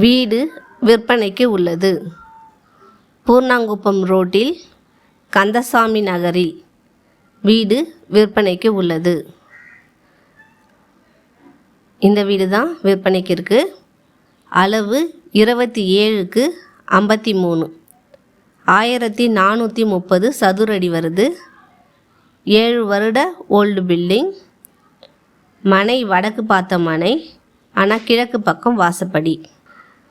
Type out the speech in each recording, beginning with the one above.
வீடு விற்பனைக்கு உள்ளது. பூர்ணாங்குப்பம் ரோட்டில் கந்தசாமி நகரில் வீடு விற்பனைக்கு உள்ளது. இந்த வீடு தான் விற்பனைக்கு இருக்குது அளவு இருபத்தி ஏழுக்கு ஐம்பத்தி மூணு. ஆயிரத்தி நானூற்றி முப்பது சதுரடி வருது. ஏழு வருட ஓல்டு பில்டிங். மனை வடக்கு பார்த்த மனை ஆனால் கிழக்கு பக்கம் வாசப்படி.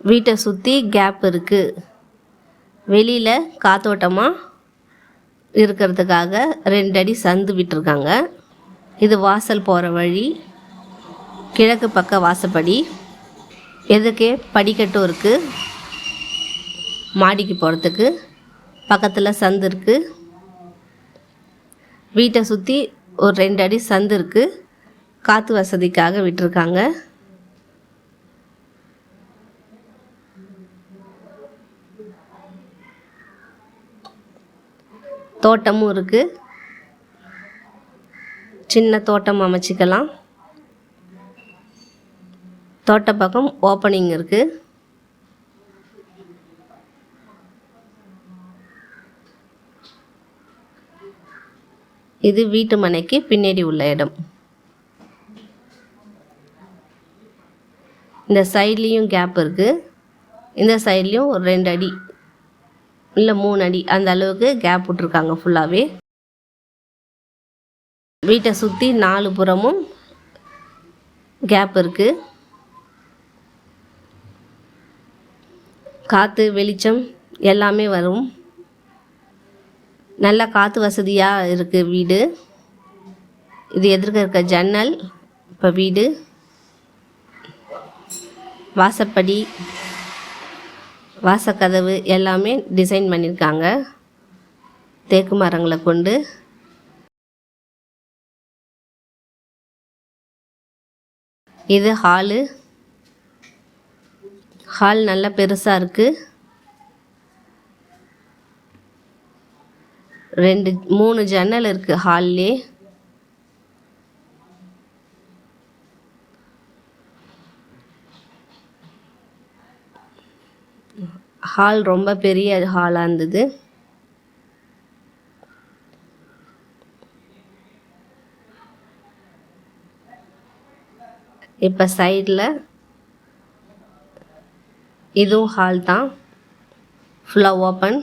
வீட்டை சுற்றி கேப் இருக்குது வெளியில் காத்தோட்டமாக இருக்கிறதுக்காக ரெண்டு அடி சந்து விட்டுருக்காங்க. இது வாசல் போகிற வழி. கிழக்கு பக்க வாசப்படி. எதுக்கே? படிக்கட்டும் இருக்குது மாடிக்கு போகிறதுக்கு பக்கத்தில் சந்து இருக்குது வீட்டை சுற்றி ஒரு ரெண்டு அடி சந்து இருக்குது காற்று வசதிக்காக விட்டிருக்காங்க. தோட்டமும் இருக்குது சின்ன தோட்டம் அமைச்சிக்கலாம். தோட்ட பக்கம் ஓப்பனிங் இருக்குது இது வீட்டு மனைக்கு பின்னாடி உள்ள இடம். இந்த சைட்லேயும் கேப் இருக்குது இந்த சைட்லேயும் ஒரு ரெண்டு அடி இல்லை மூணு அடி அந்த அளவுக்கு கேப் விட்ருக்காங்க ஃபுல்லாகவே வீட்டை சுற்றி நாலு புறமும் கேப் இருக்குது காற்று வெளிச்சம் எல்லாமே வரும். நல்லா காற்று வசதியாக இருக்குது வீடு. இது எதிர்க்க இருக்க ஜன்னல் இப்போ வீடு. வாசப்படி வாசக்கதவு எல்லாமே டிசைன் பண்ணியிருக்காங்க தேக்கு மரங்களை கொண்டு. இது ஹாலு ஹால் நல்லா பெருசாக இருக்குது ரெண்டு மூணு ஜன்னல் இருக்குது ஹால்லே ஹால் ரொம்ப பெரிய ஹாலாக இருந்தது. இப்போ சைடில் இதுவும் ஹால் தான். ஃபுல்லாக ஓப்பன்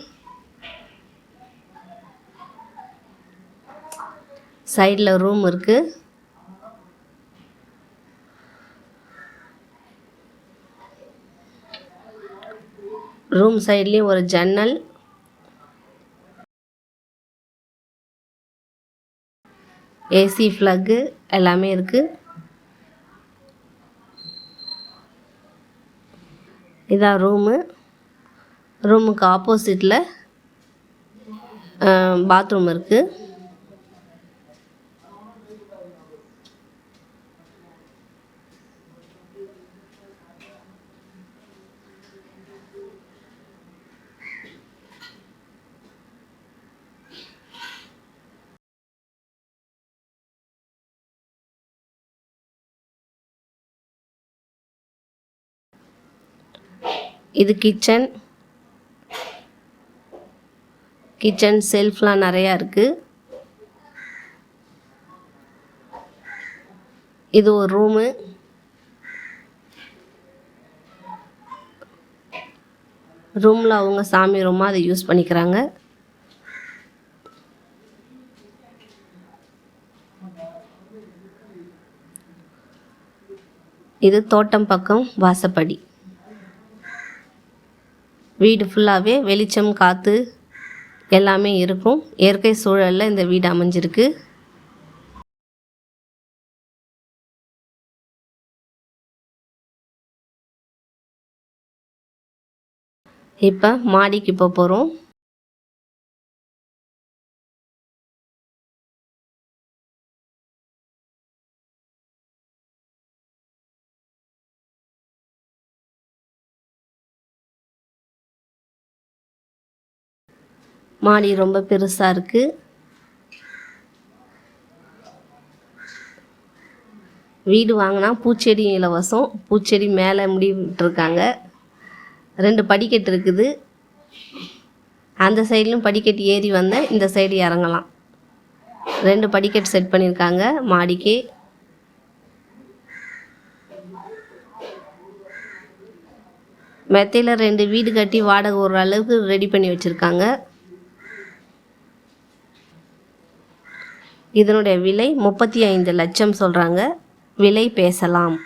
சைடில் ரூம் இருக்குது ரூம் சைட்லேயும் ஒரு ஜன்னல். ஏசி ஃப்ளக்கு எல்லாமே இருக்குது இதான் ரூமு ரூமுக்கு ஆப்போசிட்டில் பாத்ரூம் இருக்குது இது கிச்சன் கிச்சன் செல்ஃப்லாம் நிறையா இருக்குது இது ஒரு ரூமு ரூமில் அவங்க சாமி ரூமாக அதை யூஸ் பண்ணிக்கிறாங்க. இது தோட்டம் பக்கம் வாசப்படி. வீடு ஃபுல்லாகவே வெளிச்சம் காற்று எல்லாமே இருக்கும். இயற்கை சூழலில் இந்த வீடு அமைஞ்சிருக்கு. இப்போ மாடிக்கு இப்போ போகிறோம் மாடி ரொம்ப பெருசாக இருக்குது வீடு வாங்கினா பூச்செடி இலவசம். பூச்செடி மேலே முடி விட்டுருக்காங்க ரெண்டு படிக்கட்டு இருக்குது. அந்த சைட்லையும் படிக்கட்டு ஏறி வந்தால் இந்த சைடு இறங்கலாம். ரெண்டு படிக்கட்டு செட் பண்ணியிருக்காங்க மாடிக்கு. மெத்தையில் ரெண்டு வீடு கட்டி வாடகை ஒரு அளவுக்கு ரெடி பண்ணி வச்சுருக்காங்க. இதனுடைய விலை முப்பத்தி ஐந்து லட்சம் சொல்கிறாங்க விலை பேசலாம்.